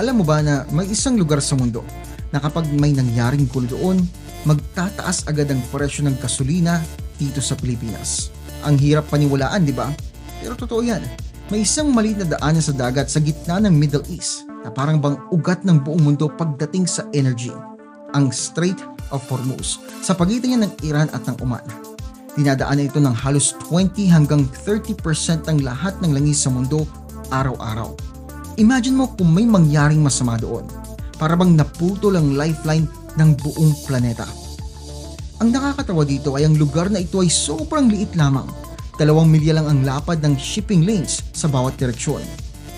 alam mo ba na may isang lugar sa mundo na kapag may nangyaring gulo doon, magtataas agad ang presyo ng gasolina dito sa Pilipinas. Ang hirap paniwalaan, di ba? Pero totoo yan. May isang maliit na daanan sa dagat sa gitna ng Middle East na parang bang ugat ng buong mundo pagdating sa energy. Ang Strait of Hormuz sa pagitan niya ng Iran at ng Oman. Dinadaanan ito ng halos 20 hanggang 30% ng lahat ng langis sa mundo araw-araw. Imagine mo kung may mangyaring masama doon. Para bang naputol ang lifeline ng buong planeta. Ang nakakatawa dito ay ang lugar na ito ay sobrang liit lamang. Dalawang milya lang ang lapad ng shipping lanes sa bawat direksyon.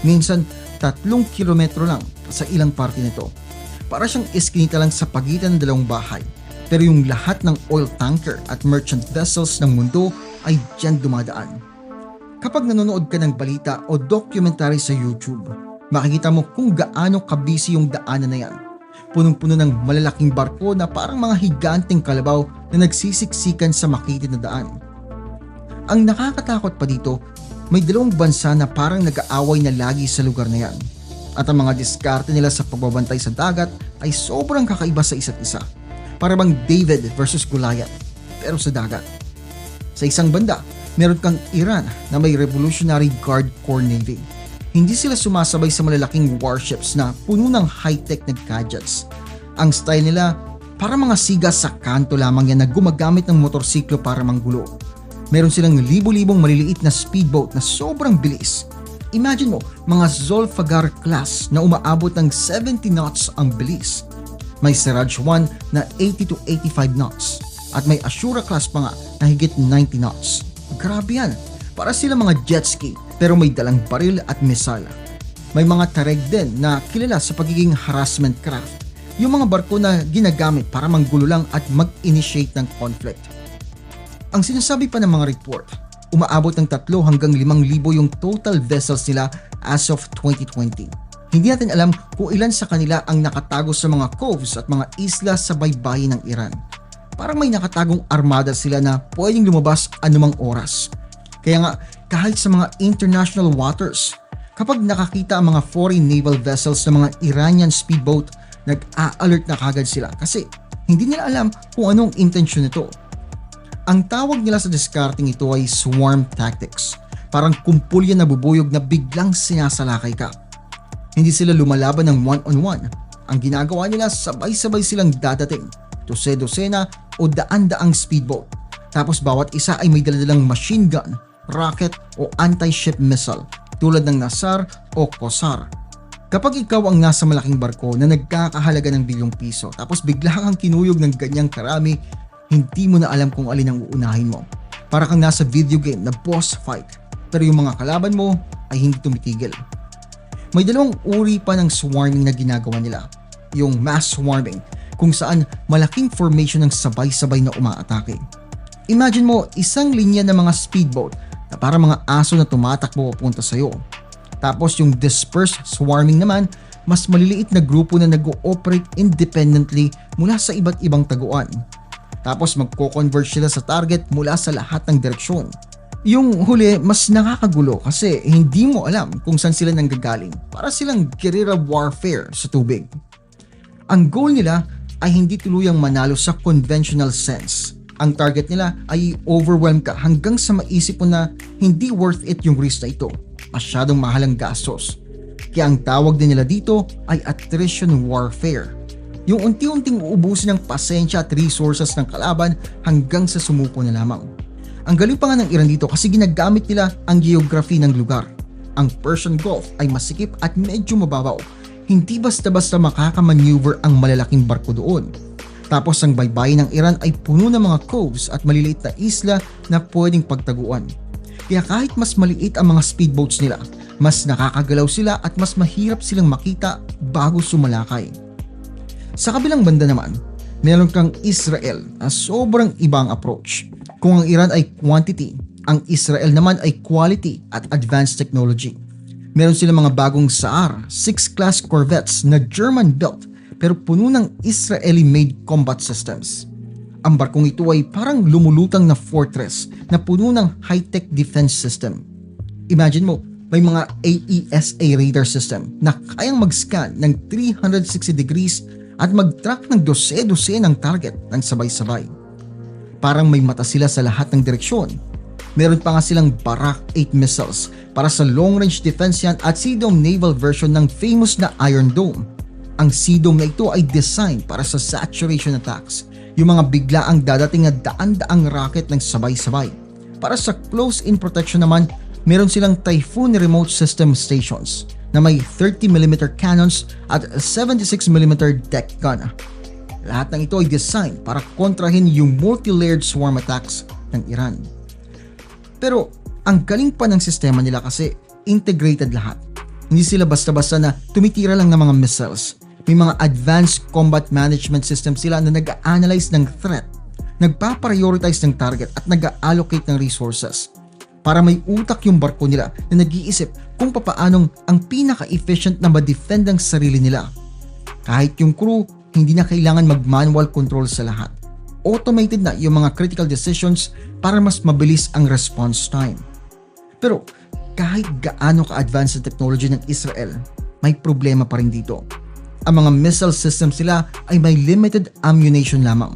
Minsan, tatlong kilometro lang sa ilang parte nito. Para siyang iskinita lang sa pagitan ng dalawang bahay. Pero yung lahat ng oil tanker at merchant vessels ng mundo ay dyan dumadaan. Kapag nanonood ka ng balita o documentary sa YouTube, makikita mo kung gaano kabisi yung daanan na yan. Punong-puno ng malalaking barko na parang mga higanteng kalabaw na nagsisiksikan sa makitid na daan. Ang nakakatakot pa dito, may dalawang bansa na parang nag-aaway na lagi sa lugar na yan. At ang mga diskarte nila sa pagbabantay sa dagat ay sobrang kakaiba sa isa't isa. Para bang David versus Goliath, pero sa dagat. Sa isang banda, meron kang Iran na may Revolutionary Guard Corps Navy. Hindi sila sumasabay sa malalaking warships na puno ng high-tech na gadgets. Ang style nila, para mga siga sa kanto lamang yan na gumagamit ng motorsiklo para manggulo. Meron silang libo-libong maliliit na speedboat na sobrang bilis. Imagine mo, mga Zolfagar class na umaabot ng 70 knots ang bilis. May Siraj 1 na 80 to 85 knots. At may Ashura class pa nga na higit 90 knots. Grabe yan. Para sila mga jet ski pero may dalang baril at missile. May mga tareg din na kilala sa pagiging harassment craft. Yung mga barko na ginagamit para manggulo lang at mag-initiate ng conflict. Ang sinasabi pa ng mga report, umaabot ng 3 hanggang 5,000 yung total vessels nila as of 2020. Hindi natin alam kung ilan sa kanila ang nakatago sa mga coves at mga isla sa baybayin ng Iran. Parang may nakatagong armada sila na pwedeng lumabas anumang oras. Kaya nga, kahit sa mga international waters, kapag nakakita ang mga foreign naval vessels ng mga Iranian speedboat, nag-a-alert na kagad sila kasi hindi nila alam kung anong intensyon nito. Ang tawag nila sa discarding ito ay swarm tactics. Parang kumpulya na bubuyog na biglang sinasalakay ka. Hindi sila lumalaban ng one-on-one. Ang ginagawa nila sabay-sabay silang dadating, dose-dosena o daan-daang speedboat. Tapos bawat isa ay may daladalang machine gun, rocket o anti-ship missile tulad ng Nasar o Kosar. Kapag ikaw ang nasa malaking barko na nagkakahalaga ng bilyong piso tapos bigla kang kinuyog ng ganyang karami, hindi mo na alam kung alin ang uunahin mo. Para kang nasa video game na boss fight pero yung mga kalaban mo ay hindi tumitigil. May dalawang uri pa ng swarming na ginagawa nila. Yung mass swarming kung saan malaking formation ng sabay-sabay na umaatake. Imagine mo isang linya ng mga speedboat na para mga aso na tumatakbo papunta sa'yo. Tapos yung dispersed swarming naman, mas maliliit na grupo na nag-ooperate independently mula sa iba't ibang taguan. Tapos magko-converge sila sa target mula sa lahat ng direksyon. Yung huli, mas nakakagulo kasi hindi mo alam kung saan sila nanggagaling. Para silang guerrilla warfare sa tubig. Ang goal nila ay hindi tuluyang manalo sa conventional sense. Ang target nila ay overwhelm ka hanggang sa maisip mo na hindi worth it yung risk na ito. Masyadong mahal ang gastos. Kaya ang tawag din nila dito ay attrition warfare. Yung unti-unting uubusin ng pasensya at resources ng kalaban hanggang sa sumuko na lamang. Ang galing pa nga ng Iran dito kasi ginagamit nila ang geography ng lugar. Ang Persian Gulf ay masikip at medyo mababaw. Hindi basta-basta makakamaneuver ang malalaking barko doon. Tapos ang baybayin ng Iran ay puno ng mga coves at maliliit na isla na pwedeng pagtaguan. Kaya kahit mas maliit ang mga speedboats nila, mas nakakagalaw sila at mas mahirap silang makita bago sumalakay. Sa kabilang banda naman, meron kang Israel na sobrang ibang approach. Kung ang Iran ay quantity, ang Israel naman ay quality at advanced technology. Meron silang mga bagong Saar, 6 class corvettes na German-built pero puno ng Israeli-made combat systems. Ang barkong ito ay parang lumulutang na fortress na puno ng high-tech defense system. Imagine mo, May mga AESA radar system na kayang mag-scan ng 360 degrees at mag-track ng dose-dose ng target ng sabay-sabay. Parang may mata sila sa lahat ng direksyon. Meron pa nga silang Barak 8 missiles para sa long-range defense yan at Sea-Dome naval version ng famous na Iron Dome. Ang Sea-Dome na ito ay designed para sa saturation attacks, yung mga bigla ang dadating na daan-daang rocket ng sabay-sabay. Para sa close-in protection naman, meron silang Typhoon remote system stations na may 30mm cannons at 76mm deck gun. Lahat ng ito ay designed para kontrahin yung multi-layered swarm attacks ng Iran. Pero ang galing pa ng sistema nila kasi integrated lahat. Hindi sila basta-basta na tumitira lang ng mga missiles. May mga advanced combat management system sila na nag-analyze ng threat, nagpa-prioritize ng target at nag-allocate ng resources para may utak yung barko nila na nag-iisip kung papaanong ang pinaka-efficient na ma-defend ang sarili nila. Kahit yung crew, hindi na kailangan mag-manual control sa lahat. Automated na yung mga critical decisions para mas mabilis ang response time. Pero kahit gaano ka-advanced ang technology ng Israel, may problema pa rin dito. Ang mga missile systems nila ay may limited ammunition lamang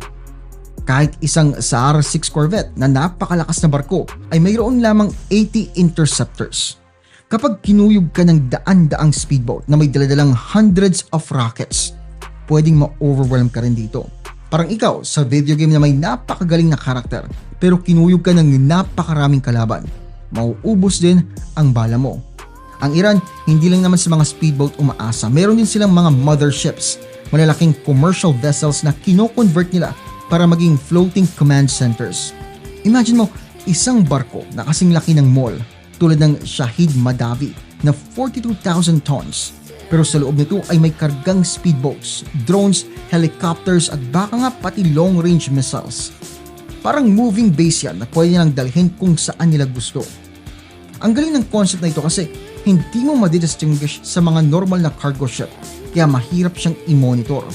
kahit isang SAR 6 Corvette na napakalakas na barko ay mayroon lamang 80 interceptors. Kapag kinuyog ka ng daan-daang speedboat na may daladalang hundreds of rockets, pwedeng ma-overwhelm ka rin dito. Parang ikaw sa video game na may napakagaling na karakter pero kinuyog ka ng napakaraming kalaban. Mauubos din ang bala mo. Ang Iran, hindi lang naman sa mga speedboat umaasa. Meron din silang mga motherships, malalaking commercial vessels na kino-convert nila para maging floating command centers. Imagine mo, isang barko na kasing laki ng mall tulad ng Shahid Madavi na 42,000 tons. Pero sa loob nito ay may kargang speedboats, drones, helicopters at baka nga pati long-range missiles. Parang moving base yan na pwede nilang dalhin kung saan nila gusto. Ang galing ng concept na ito kasi hindi mo madidistinguish sa mga normal na cargo ship kaya mahirap siyang i-monitor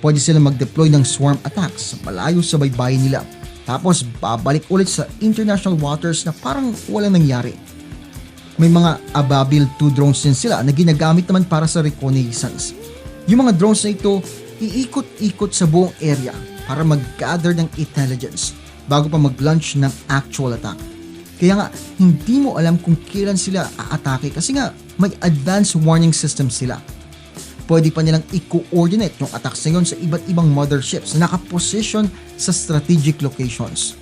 pwede silang mag-deploy ng swarm attacks malayo sa baybayin nila. Tapos babalik ulit sa international waters na parang walang nangyari. May mga Ababil 2 drones din sila na ginagamit naman para sa reconnaissance. Yung mga drones na ito, iikot-ikot sa buong area para mag-gather ng intelligence bago pa mag-launch ng actual attack. Kaya nga, hindi mo alam kung kailan sila aatake kasi nga may advanced warning system sila pwede pa nilang i-coordinate yung attacks na sa iba't ibang motherships na nakaposition sa strategic locations.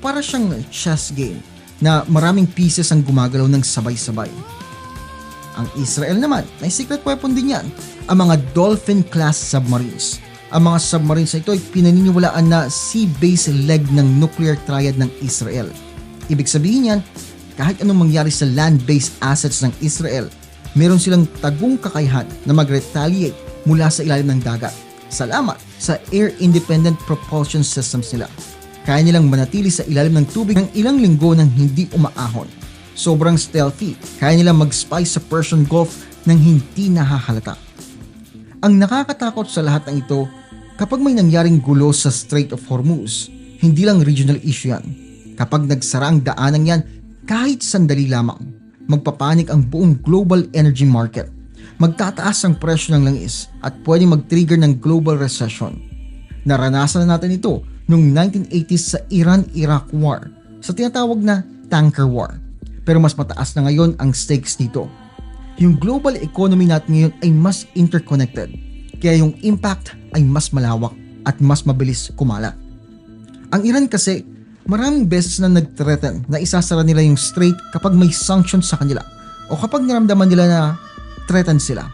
Para siyang chess game na maraming pieces ang gumagalaw ng sabay-sabay. Ang Israel naman, may secret weapon din yan, ang mga Dolphin-class submarines. Ang mga submarines na ito ay pinaniniwalaan na sea-based leg ng nuclear triad ng Israel. Ibig sabihin yan, kahit anong mangyari sa land-based assets ng Israel, meron silang tagong kakayahan na mag-retaliate mula sa ilalim ng dagat. Salamat sa air-independent propulsion systems nila. Kaya nilang manatili sa ilalim ng tubig ng ilang linggo nang hindi umaahon. Sobrang stealthy, kaya nilang mag-spy sa Persian Gulf nang hindi nahahalata. Ang nakakatakot sa lahat ng ito, kapag may nangyaring gulo sa Strait of Hormuz, hindi lang regional issue yan. Kapag nagsara ang daanan yan, kahit sandali lamang, magpapanik ang buong global energy market. Magtataas ang presyo ng langis at pwedeng mag-trigger ng global recession. Naranasan na natin ito noong 1980s sa Iran-Iraq War sa tinatawag na tanker war. Pero mas mataas na ngayon ang stakes dito. Yung global economy natin ngayon ay mas interconnected, kaya yung impact ay mas malawak at mas mabilis kumalat. Ang Iran kasi Maraming beses na nag-threaten na isasara nila yung strait kapag may sanctions sa kanila o kapag naramdaman nila na threaten sila.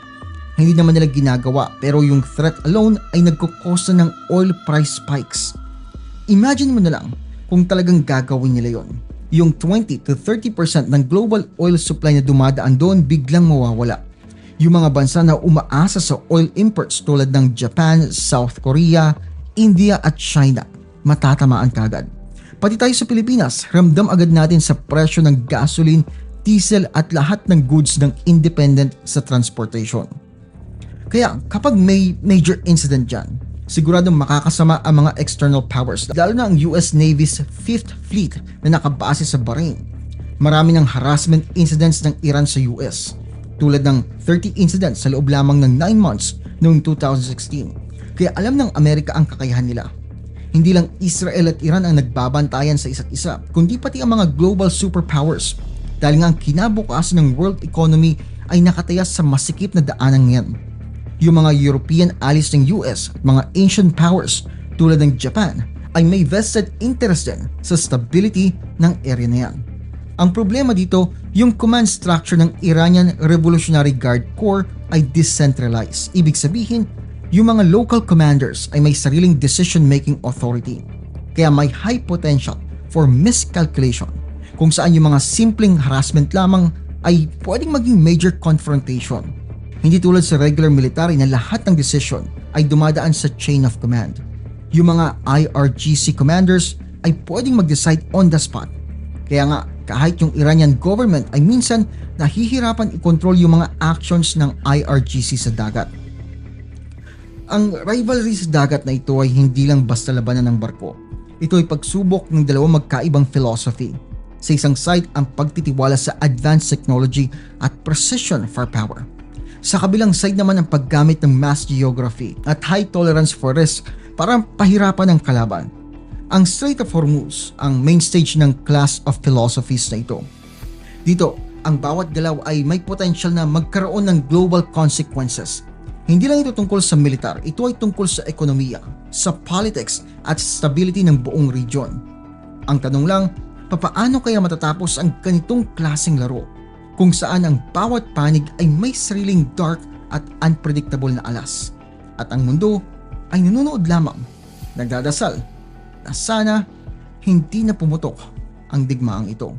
Hindi naman nila ginagawa pero yung threat alone ay nagkukosta ng oil price spikes. Imagine mo na lang kung talagang gagawin nila yon. Yung 20 to 30% ng global oil supply na dumadaan doon biglang mawawala. Yung mga bansa na umaasa sa oil imports tulad ng Japan, South Korea, India at China matatamaan kagad. Pati tayo sa Pilipinas, ramdam agad natin sa presyo ng gasoline, diesel at lahat ng goods ng independent sa transportation. Kaya kapag may major incident dyan, siguradong makakasama ang mga external powers, lalo na ang US Navy's 5th Fleet na nakabase sa Bahrain. Marami ng harassment incidents ng Iran sa US, tulad ng 30 incidents sa loob lamang ng 9 months noong 2016. Kaya alam ng Amerika ang kakayahan nila. Hindi lang Israel at Iran ang nagbabantayan sa isa't isa, kundi pati ang mga global superpowers. Dahil nga ang kinabukasan ng world economy ay nakatayas sa masikip na daanang yan. Yung mga European allies ng US at mga ancient powers tulad ng Japan ay may vested interest din sa stability ng area na yan. Ang problema dito, yung command structure ng Iranian Revolutionary Guard Corps ay decentralized. Ibig sabihin, yung mga local commanders ay may sariling decision-making authority. Kaya may high potential for miscalculation kung saan yung mga simpleng harassment lamang ay pwedeng maging major confrontation. Hindi tulad sa regular military na lahat ng decision ay dumadaan sa chain of command. Yung mga IRGC commanders ay pwedeng mag-decide on the spot. Kaya nga, kahit yung Iranian government ay minsan nahihirapan i-control yung mga actions ng IRGC sa dagat. Ang rivalry sa dagat na ito ay hindi lang basta labanan ng barko. Ito ay pagsubok ng dalawang magkaibang philosophy. Sa isang side, ang pagtitiwala sa advanced technology at precision for power. Sa kabilang side naman ang paggamit ng mass geography at high tolerance for risk para pahirapan ang kalaban. Ang Strait of Hormuz ang main stage ng class of philosophies na ito. Dito, ang bawat galaw ay may potential na magkaroon ng global consequences. Hindi lang ito tungkol sa militar, ito ay tungkol sa ekonomiya, sa politics at stability ng buong region. Ang tanong lang, papaano kaya matatapos ang ganitong klaseng laro kung saan ang bawat panig ay may sariling dark at unpredictable na alas at ang mundo ay nanonood lamang, nagdadasal na sana hindi na pumutok ang digmaang ito.